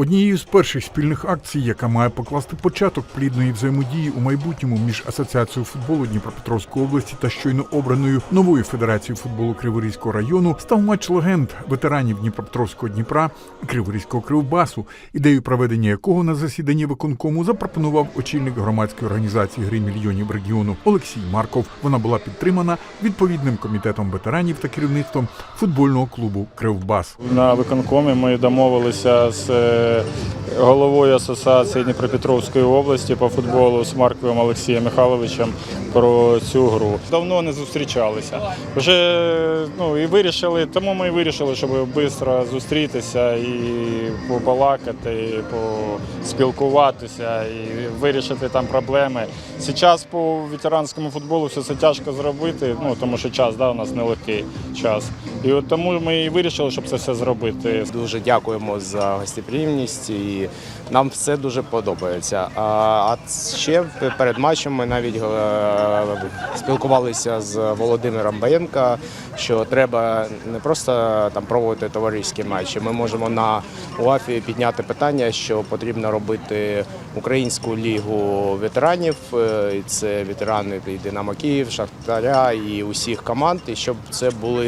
Однією з перших спільних акцій, яка має покласти початок плідної взаємодії у майбутньому між асоціацією футболу Дніпропетровської області та щойно обраною новою федерацією футболу Криворізького району, став матч легенд ветеранів Дніпропетровського Дніпра і Криворізького Кривбасу, ідею проведення якого на засіданні виконкому запропонував очільник громадської організації Гри мільйонів регіону Олексій Марков. Вона була підтримана відповідним комітетом ветеранів та керівництвом футбольного клубу Кривбас. На виконкомі ми домовилися з е, головою асоціації Дніпропетровської області по футболу з Марковим Олексієм Михайловичем про цю гру. Давно не зустрічалися. Вже ну і вирішили, тому ми і вирішили, щоб швидко зустрітися і побалакати, і поспілкуватися, і вирішити там проблеми. Зараз по ветеранському футболу все це тяжко зробити, ну тому що час да, у нас нелегкий час. І от тому ми і вирішили, щоб це все зробити. Дуже дякуємо за гостеприємність і нам все дуже подобається. А, ще перед матчем ми навіть е, спілкувалися з Володимиром Баєнка, що треба не просто там проводити товариські матчі. Ми можемо на УАФі підняти питання, що потрібно робити українську лігу ветеранів. Е, і Це ветерани і Динамо Київ, Шахтаря і усіх команд, і щоб це були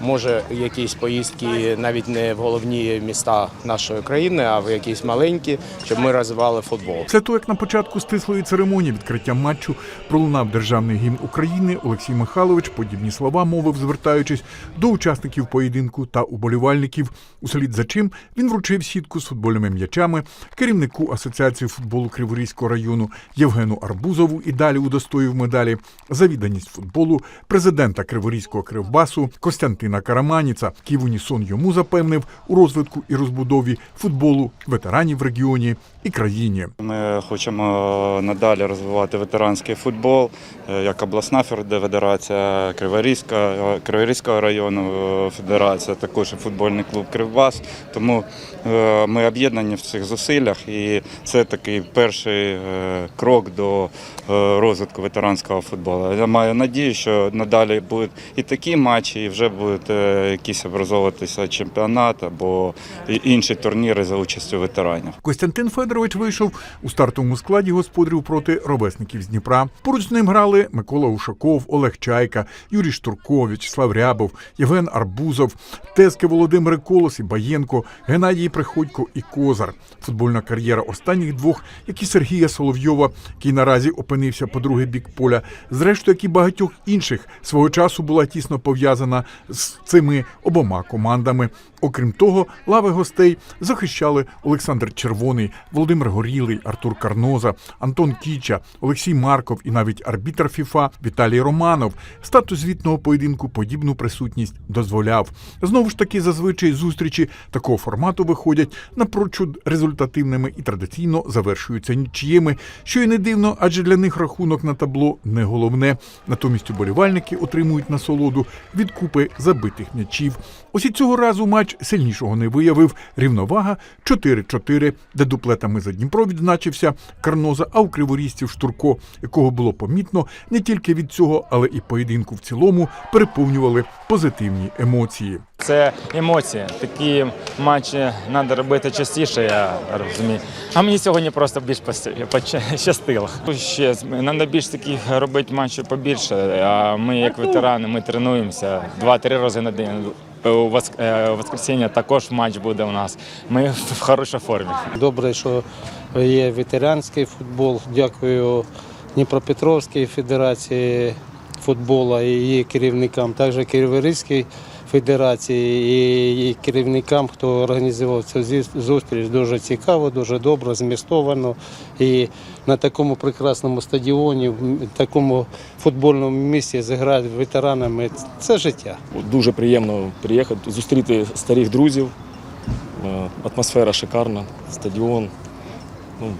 може якісь поїздки навіть не в головні міста нашої країни, а в якісь маленькі, щоб ми розвивали футбол. Після того, як на початку стислої церемонії відкриття матчу пролунав державний гімн України, Олексій Михайлович подібні слова мовив, звертаючись до учасників поєдинку та уболівальників. Услід за чим він вручив сітку з футбольними м'ячами керівнику Асоціації футболу Криворізького району Євгену Арбузову і далі удостоїв медалі за відданість футболу президента Криворізького кривбасу Костянтина Караманіца, який в унісон йому запевнив у розвитку і розбудові футболу ветеранів в регіоні і країні. Ми хочемо надалі розвивати ветеранський футбол, е, як обласна федерація, Криворізька, е, Криворізького району е, федерація, також футбольний клуб Кривбас. Тому е, ми об'єднані в цих зусиллях, і це такий перший е, крок до е, розвитку ветеранського футболу. Я маю надію, що надалі будуть і такі матчі, і вже будуть е, якісь образовуватися чемпіонат або інші турніри за участю ветеранів. Костянтин Федорович вийшов у стартовому складі господарів проти ровесників з Дніпра. Поруч з ним грали Микола Ушаков, Олег Чайка, Юрій Штурков, В'ячеслав Рябов, Євген Арбузов, Тески Володимир Колос і Баєнко, Геннадій Приходько і Козар. Футбольна кар'єра останніх двох, як і Сергія Соловйова, який наразі опинився по другий бік поля, зрештою, як і багатьох інших, свого часу була тісно пов'язана з цими обома командами. Окрім того, лави гостей захищали Олександр Червоний, Володимир Горілий, Артур Карноза, Антон Кіча, Олексій Марков і навіть арбітр ФІФА Віталій Романов. Статус звітного поєдинку подібну присутність дозволяв. Знову ж таки, зазвичай зустрічі такого формату виходять напрочуд результативними і традиційно завершуються нічієми, що й не дивно, адже для них рахунок на табло не головне. Натомість уболівальники отримують насолоду від купи забитих м'ячів. Ось і цього разу матч сильнішого не виявив. Рівновага 4-4, де дуплетами за Дніпро відзначився Карноза, а у криворізців Штурко, якого було помітно не тільки від цього, але і поєдинку в цілому переповнювали позитивні емоції. Це емоції. Такі матчі треба робити частіше, я розумію. А мені сьогодні просто більш пощастило. Ще треба більш таких робити матчів побільше. А ми, як ветерани, ми тренуємося два-три рази на день. У вос- е, воскресіння також матч буде у нас. Ми в хорошій формі. Добре, що є ветеранський футбол. Дякую Дніпропетровській федерації футболу і її керівникам, також Криворізькій федерації і керівникам, хто організував цю зустріч. Дуже цікаво, дуже добре, змістовано. І на такому прекрасному стадіоні, в такому футбольному місці зіграти ветеранами це життя. Дуже приємно приїхати, зустріти старих друзів. Е, Атмосфера шикарна, стадіон. Ну,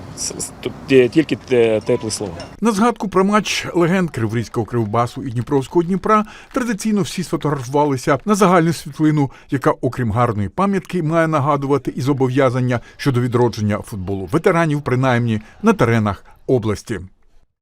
тільки те- теплі слова. На згадку про матч легенд Криворізького Кривбасу і Дніпровського Дніпра традиційно всі сфотографувалися на загальну світлину, яка, окрім гарної пам'ятки, має нагадувати і зобов'язання щодо відродження футболу ветеранів, принаймні на теренах області.